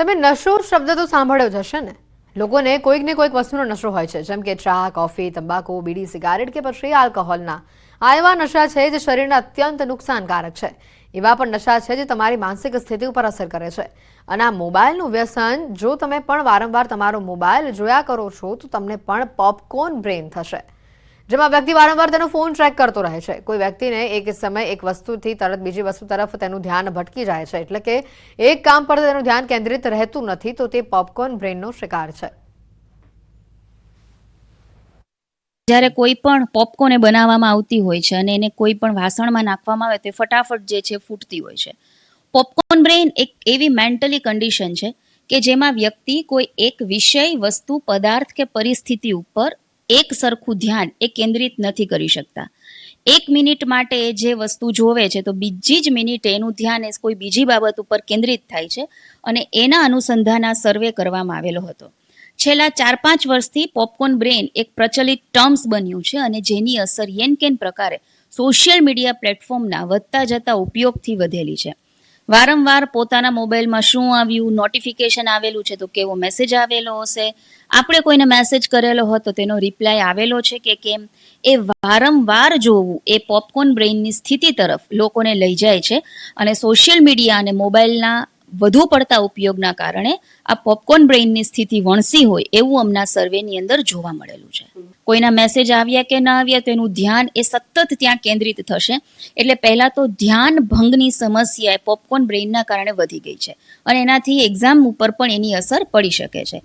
તમે નશો શબ્દ તો સાંભળ્યો જ હશે ને. લોકોને કોઈક ને કોઈક વસ્તુનો નશો હોય છે, જેમ કે ચા, કોફી, તંબાકુ, બીડી, સિગારેટ કે પછી આલ્કોહોલના. આ એવા નશા છે જે શરીરને અત્યંત નુકસાનકારક છે. એવા પણ નશા છે જે તમારી માનસિક સ્થિતિ ઉપર અસર કરે છે. અને આ મોબાઈલનું વ્યસન, જો તમે પણ વારંવાર તમારો મોબાઈલ જોયા કરો છો, તો તમને પણ પોપકોર્ન બ્રેન થશે. જેમાં વ્યક્તિ વારંવાર તેનો ફોન ટ્રેક કરતો રહે છે. કોઈ વ્યક્તિને એક સમય એક વસ્તુથી તરત બીજી વસ્તુ તરફ તેનું ધ્યાન ભટકી જાય છે. એટલે કે એક કામ પર તેનું ધ્યાન કેન્દ્રિત રહેતું નથી, તો તે પોપકોર્ન બ્રેનનો શિકાર છે. જ્યારે કોઈ પણ પોપકોર્ન એ બનાવવામાં આવતી હોય છે અને એને કોઈ પણ વાસણમાં નાખવામાં આવે, તો ફટાફટ જે છે ફૂટતી હોય છે. પોપકોર્ન બ્રેઇન એક એવી મેન્ટલી કન્ડિશન છે કે જેમાં વ્યક્તિ કોઈ એક વિષય વસ્તુ, પદાર્થ કે પરિસ્થિતિ ઉપર એક સરખું ધ્યાન એ કેન્દ્રિત નથી કરી શકતા. એક મિનિટ માટે જે વસ્તુ જોવે છે, તો બીજી જ મિનિટે એનું ધ્યાન એ કોઈ બીજી બાબત ઉપર કેન્દ્રિત થાય છે અને એના અનુસંધાન સર્વે કરવામાં આવેલો હતો. છેલ્લા ચાર પાંચ વર્ષથી પોપકોર્ન બ્રેન એક પ્રચલિત ટર્મ્સ બન્યું છે અને જેની અસર યેન કેન પ્રકારે સોશિયલ મીડિયા પ્લેટફોર્મના વધતા જતા ઉપયોગથી વધેલી છે. વારંવાર પોતાના મોબાઈલમાં શું આવ્યું નોટિફિકેશન આવેલું છે તો કેવો મેસેજ આવેલો હશે? આપણે કોઈને મેસેજ કરેલો હોય તો તેનો રિપ્લાય આવેલો છે કે કેમ? એ વારંવાર જોવું, એ પોપકોર્ન બ્રેઇનની સ્થિતિ તરફ લોકોને લઈ જાય છે અને સોશિયલ મીડિયા અને મોબાઈલના વધુ પડતા ઉપયોગના કારણે આ પોપકોર્ન બ્રેઇનની સ્થિતિ વણસી હોય એવું અમના સર્વેની અંદર જોવા મળેલું છે. કોઈના મેસેજ આવ્યા કે ના આવ્યા તો એનું ધ્યાન એ સતત ત્યાં કેન્દ્રિત થશે. એટલે પહેલાં તો ધ્યાન ભંગની સમસ્યા પોપકોર્ન બ્રેઇનના કારણે વધી ગઈ છે. અને એનાથી એક્ઝામ ઉપર પણ એની અસર પડી શકે છે.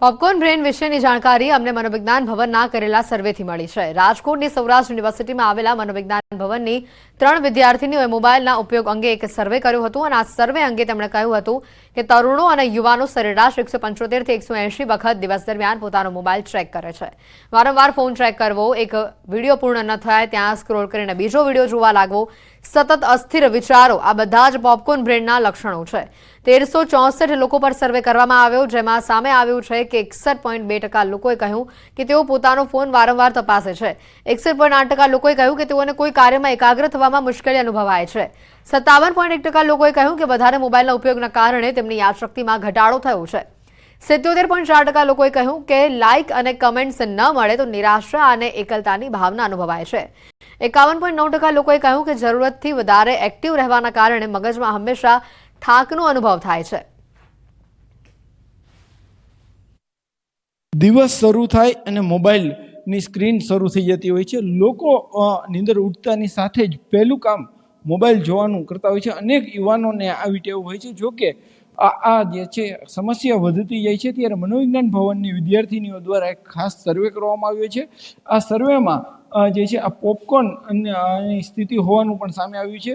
પોપકોર્ન બ્રેન વિશેની જાણકારી અમને મનોવિજ્ઞાન ભવનના કરેલા સર્વેથી મળી છે. રાજકોટની સૌરાષ્ટ્ર યુનિવર્સિટીમાં આવેલા મનોવિજ્ઞાન ભવનની ત્રણ વિદ્યાર્થીનીઓએ મોબાઈલના ઉપયોગ અંગે એક સર્વે કર્યો હતો અને આ સર્વે અંગે તેમણે કહ્યું હતું કે તરુણો અને યુવાનો સરેરાશ એકસો પંચોતેરથી એકસો એંશી વખત દિવસ દરમિયાન પોતાનો મોબાઈલ ટ્રેક કરે છે. વારંવાર ફોન ટ્રેક કરવો, એક વીડિયો પૂર્ણ ન થાય, ત્યાં સ્ક્રોલ કરીને બીજો વીડિયો જોવા લાગવો, સતત અસ્થિર વિચારો, આ બધા જ પોપકોર્ન બ્રેનના લક્ષણો છે. તેરસો ચોસઠ લોકો પર સર્વે કરવામાં આવ્યો, જેમાં સામે આવ્યું છે કે એકસઠ પોઈન્ટ બે ટકા લોકોએ કહ્યું કે તેઓ પોતાનો ફોન વારંવાર તપાસે છે. એકસઠ પોઈન્ટ આઠ ટકા લોકોએ કહ્યું કે તેઓને કોઈ કાર્યમાં એકાગ્ર થવામાં મુશ્કેલી અનુભવાય છે. સત્તાવન પોઈન્ટ એક ટકા લોકોએ કહ્યું કે વધારે મોબાઈલના ઉપયોગના કારણે તેમની યાદશક્તિમાં ઘટાડો થયો છે. સિત્યોતેર પોઈન્ટ ચાર ટકા લોકોએ કહ્યું કે લાઇક અને કમેન્ટ્સ ન મળે તો નિરાશા અને એકલતાની ભાવના અનુભવાય છે. એકાવન પોઈન્ટ નવ ટકા લોકોએ કહ્યું કે જરૂરતથી વધારે એક્ટિવ રહેવાના કારણે મગજમાં હંમેશા થાકનો અનુભવ થાય છે. દિવસ શરૂ થાય અને મોબાઈલની સ્ક્રીન શરૂ થઈ જતી હોય છે. લોકો નીંદર ઉઠતાની સાથે જ પહેલું કામ મોબાઈલ જોવાનું કરતા હોય છે. અનેક યુવાનોને આવી ટેવ હોય છે. જો કે આ જે છે, સમસ્યા વધતી જાય છે. ત્યારે મનોવિજ્ઞાન ભવનની વિદ્યાર્થીનીઓ દ્વારા એક ખાસ સર્વે કરવામાં આવ્યો છે. આ સર્વેમાં જે છે, આ પોપકોર્ન અને સ્થિતિ હોવાનું પણ સામે આવ્યું છે.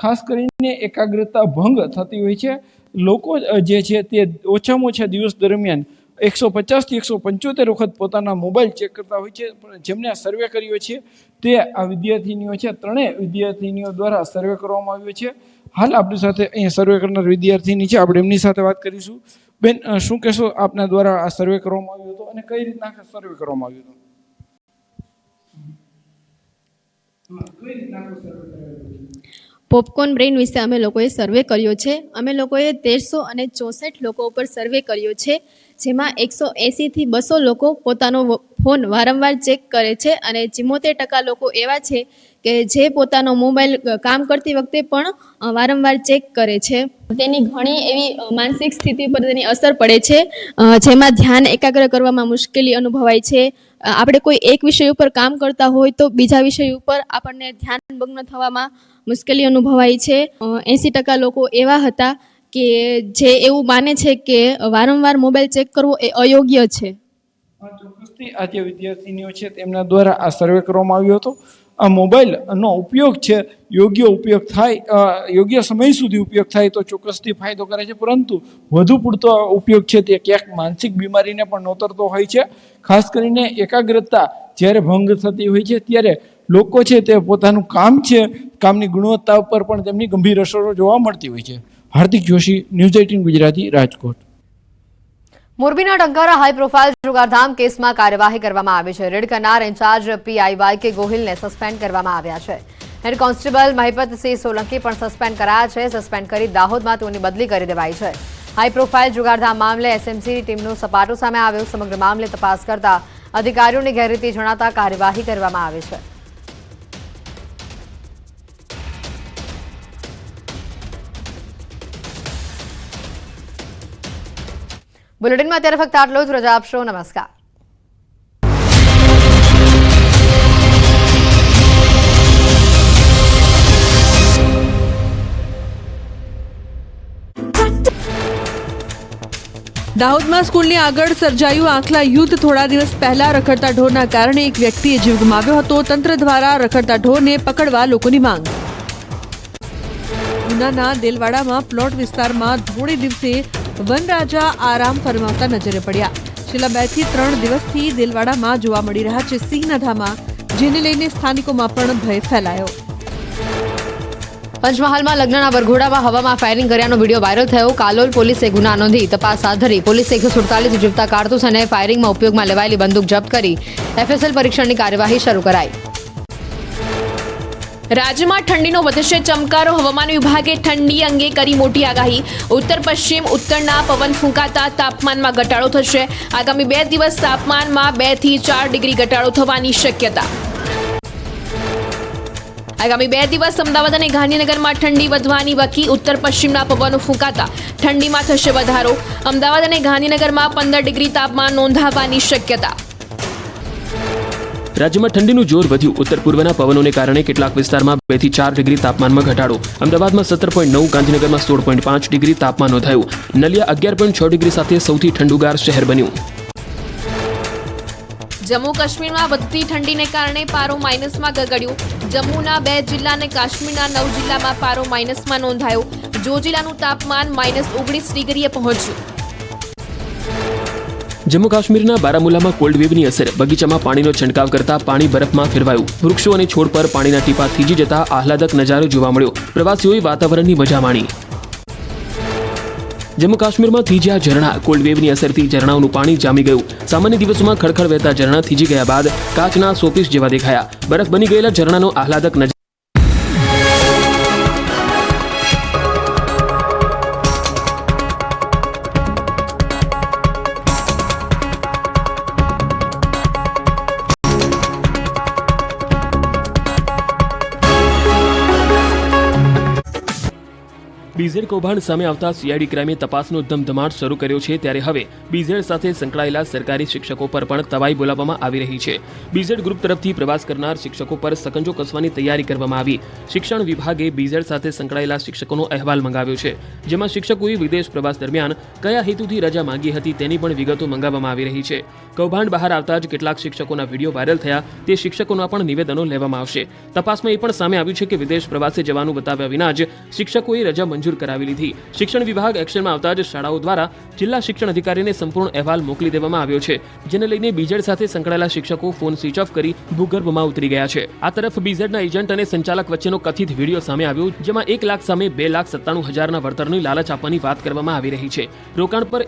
ખાસ કરીને એકાગ્રતા ભંગ થતી હોય છે. લોકો જે છે તે ઓછામાં ઓછા દિવસ દરમિયાન એકસો પચાસથી એકસો પંચોતેર વખત પોતાના મોબાઈલ ચેક કરતા હોય છે. પણ જેમને સર્વે કર્યો છે, તે આ વિદ્યાર્થીનીઓ છે, ત્રણેય વિદ્યાર્થીનીઓ દ્વારા સર્વે કરવામાં આવ્યો છે. હાલ આપણી સાથે અહીંયા સર્વે કરનાર વિદ્યાર્થીની છે. આપણે એમની સાથે વાત કરીશું. બેન શું કહેશો આપના દ્વારા આ સર્વે કરવામાં આવ્યો હતો અને કઈ રીતના સર્વે કરવામાં આવ્યો હતો? પોપકોર્ન બ્રેઇન વિશે અમે લોકોએ સર્વે કર્યો છે. અમે લોકોએ તેરસો અને ચોસઠ લોકો ઉપર સર્વે કર્યો છે, જેમાં એકસો એંસીથી બસો લોકો પોતાનો ફોન વારંવાર ચેક કરે છે અને ચિમોતેર ટકા લોકો એવા છે કે જે પોતાનો મોબાઈલ કામ કરતી વખતે પણ વારંવાર ચેક કરે છે. તેની ઘણી એવી માનસિક સ્થિતિ પર તેની અસર પડે છે જેમાં ધ્યાન એકાગ્ર કરવામાં મુશ્કેલી અનુભવાય છે. આપણે કોઈ એક વિષય ઉપર કામ કરતા હોય તો બીજા વિષય ઉપર આપણને ધ્યાન ભગ્ન થવામાં મુશ્કેલી અનુભવાય છે. એંસી ટકા લોકો એવા હતા કે જે એવું માને છે કે વારંવાર મોબાઈલ ચેક કરવો એ અયોગ્ય છે. ચોક્કસથી આ જે વિદ્યાર્થીનીઓ છે તેમના દ્વારા આ સર્વે કરવામાં આવ્યો હતો. આ મોબાઈલનો ઉપયોગ છે, યોગ્ય ઉપયોગ થાય યોગ્ય સમય સુધી ઉપયોગ થાય તો ચોક્કસથી ફાયદો કરે છે. પરંતુ વધુ પૂરતો ઉપયોગ છે તે ક્યાંક માનસિક બીમારીને પણ નોતરતો હોય છે. ખાસ કરીને એકાગ્રતા જ્યારે ભંગ થતી હોય છે ત્યારે લોકો છે તે પોતાનું કામ છે, કામની ગુણવત્તા ઉપર પણ તેમની ગંભીર અસરો જોવા મળતી હોય છે. Hardik Joshi, news eighteen Gujarati Rajkot. મોરબીના ટંકારા હાઈ પ્રોફાઇલ જુગારધામ કેસમાં કાર્યવાહી કરવામાં આવી છે. રેડ કરનાર ઇન્ચાર્જ પીઆઈવાય કે ગોહિલને સસ્પેન્ડ કરવામાં આવ્યા છે. હેડ કોન્સ્ટેબલ મહિપતસિંહ સોલંકી પણ સસ્પેન્ડ કરાયા છે. સસ્પેન્ડ કરી દાહોદમાં તેઓની બદલી કરી દેવાઈ છે. હાઈ પ્રોફાઇલ જુગારધામ મામલે એસએમસીની ટીમનું સપાટો સામે આવ્યો. સમગ્ર મામલે તપાસ કરતા અધિકારીઓની ગેરરીતિ જણાતા કાર્યવાહી કરવામાં આવી છે. બુલેટિનમાં અત્યારે ફક્ત આટલો જ રજા આપશો નમસ્કાર દાહોદમાં સ્કૂલની આગળ સર્જાયું આંખલા યુદ્ધ થોડા દિવસ પહેલા રખડતા ઢોરના કારણે એક વ્યક્તિએ જીવ ગુમાવ્યો હતો તંત્ર દ્વારા રખડતા ઢોરને પકડવા લોકોની માંગ ઉનાના દેલવાડામાં પ્લોટ વિસ્તારમાં ધોળે દિવસે વનરાજા આરામ ફરમાવતા નજરે પડ્યા. છેલ્લા બેથી ત્રણ દિવસથી દિલવાડામાં જોવા મળી રહ્યા છે સિંહના ધામા, જેને લઈને સ્થાનિકોમાં પણ ભય ફેલાયો. પંચમહાલમાં લગ્નના વરઘોડામાં હવામાં ફાયરિંગ કર્યાનો વીડિયો વાયરલ થયો. કાલોલ પોલીસે ગુના નોંધી તપાસ હાથ ધરી. પોલીસે એકસો સુડતાલીસ જીવતા કારતૂસ અને ફાયરિંગમાં ઉપયોગમાં લેવાયેલી બંદૂક જપ્ત કરી. એફએસએલ પરીક્ષણની કાર્યવાહી શરૂ કરાઈ. રાજ્યમાં ઠંડીનો વધશે ચમકારો. હવામાન વિભાગે ઠંડી અંગે કરી મોટી આગાહી. ઉત્તર પશ્ચિમ, ઉત્તરના પવન ફૂંકાતા તાપમાનમાં ઘટાડો થશે. આગામી બે દિવસ તાપમાનમાં બેથી ચાર ડિગ્રી ઘટાડો થવાની શક્યતા. આગામી બે દિવસ અમદાવાદ અને ગાંધીનગરમાં ઠંડી વધવાની વકી ઉત્તર પશ્ચિમના પવનો ફૂંકાતા ઠંડીમાં થશે વધારો. અમદાવાદ અને ગાંધીનગરમાં પંદર ડિગ્રી તાપમાન નોંધાવાની શક્યતા. રાજ્યમાં ઠંડીનું જોર વધ્યું. ઉત્તર પૂર્વના પવનોને કારણે કેટલાક વિસ્તારમાં બેથી ચાર ડિગ્રી તાપમાનમાં ઘટાડો. અમદાવાદમાં સત્તર પોઈન્ટ નવ, ગાંધીનગરમાં સોળ પોઈન્ટ પાંચ ડિગ્રી તાપમાન નોંધાયું. નલિયા અગિયાર પોઈન્ટ છ ડિગ્રી સાથે સૌથી ઠંડુગાર શહેર બન્યું. જમ્મુ કાશ્મીરમાં વધતી ઠંડીને કારણે પારો માઇનસમાં ગગડ્યું. જમ્મુના બે જિલ્લા અને કાશ્મીરના નવ જિલ્લામાં પારો માઇનસમાં નોંધાયો. જો જિલ્લાનું તાપમાન માઇનસ ઓગણીસ ડિગ્રીએ પહોંચ્યું. જમ્મુ કાશ્મીરના બારામુલામાં કોલ્ડ વેવની અસર. બગીચામાં પાણીનો છંટકાવ કરતા પાણી બરફમાં ફેરવાયું. વૃક્ષો અને છોડ પર પાણીના ટીપા થીજી જતા આહલાદક નજારો જોવા મળ્યો. પ્રવાસીઓએ વાતાવરણની મજા માણી. જમ્મુ કાશ્મીરમાં થીજ્યા ઝરણા. કોલ્ડ વેવની અસરથી ઝરણાઓનું પાણી જામી ગયું. સામાન્ય દિવસોમાં ખડખડ વહેતા ઝરણા થીજી ગયા બાદ કાચના સોપીસ જેવા દેખાયા. બરફ બની ગયેલા ઝરણાનો આહલાદક નજારો બીઝેડ કૌભાંડ સામે આવતા સીઆઈડી ક્રાઇમે તપાસનો ધમધમાટ શરૂ કર્યો છે ત્યારે હવે બીઝેડ સાથે સંકળાયેલા સરકારી શિક્ષકો પર પણ તવાઈ બોલાવવામાં આવી રહી છે. બીઝેડ ગ્રુપ તરફથી પ્રવાસ કરનાર શિક્ષકો પર સકંજો કસવાની તૈયારી કરવામાં આવી. શિક્ષણ વિભાગે બીઝેડ સાથે સંકળાયેલા શિક્ષકોનો અહેવાલ મંગાવ્યો છે, જેમાં શિક્ષકોએ વિદેશ પ્રવાસ દરમિયાન કયા હેતુથી રજા માંગી હતી તેની પણ વિગતો મંગાવવામાં આવી રહી છે. કૌભાંડ બહાર આવતા જ કેટલાક શિક્ષકોના વીડિયો વાયરલ થયા, તે શિક્ષકોના પણ નિવેદનો લેવામાં આવશે. તપાસમાં એ પણ સામે આવ્યું છે કે વિદેશ પ્રવાસે જવાનું બતાવ્યા વિના જ શિક્ષકોએ રજા મંજૂર કરાવી લીધી. શિક્ષણ વિભાગ એક્શનમાં આવતા જ શાળાઓ દ્વારા જિલ્લા શિક્ષણ અધિકારીને સંપૂર્ણ અહેવાલ મોકલી દેવામાં આવ્યો છે, જેને લઈને બીજેડ સાથે સંકળાયેલા શિક્ષકો ફોન સ્વિચ ઓફ કરી ભૂગર્ભમાં ઉતરી ગયા છે. આ તરફ બીઝેડના એજન્ટ અને સંચાલક વચ્ચેનો કથિત વીડિયો સામે આવ્યો, જેમાં એક લાખ સામે બે લાખ સત્તાણું હજારના વળતરની લાલચ આપવાની વાત કરવામાં આવી રહી છે. રોકાણ પર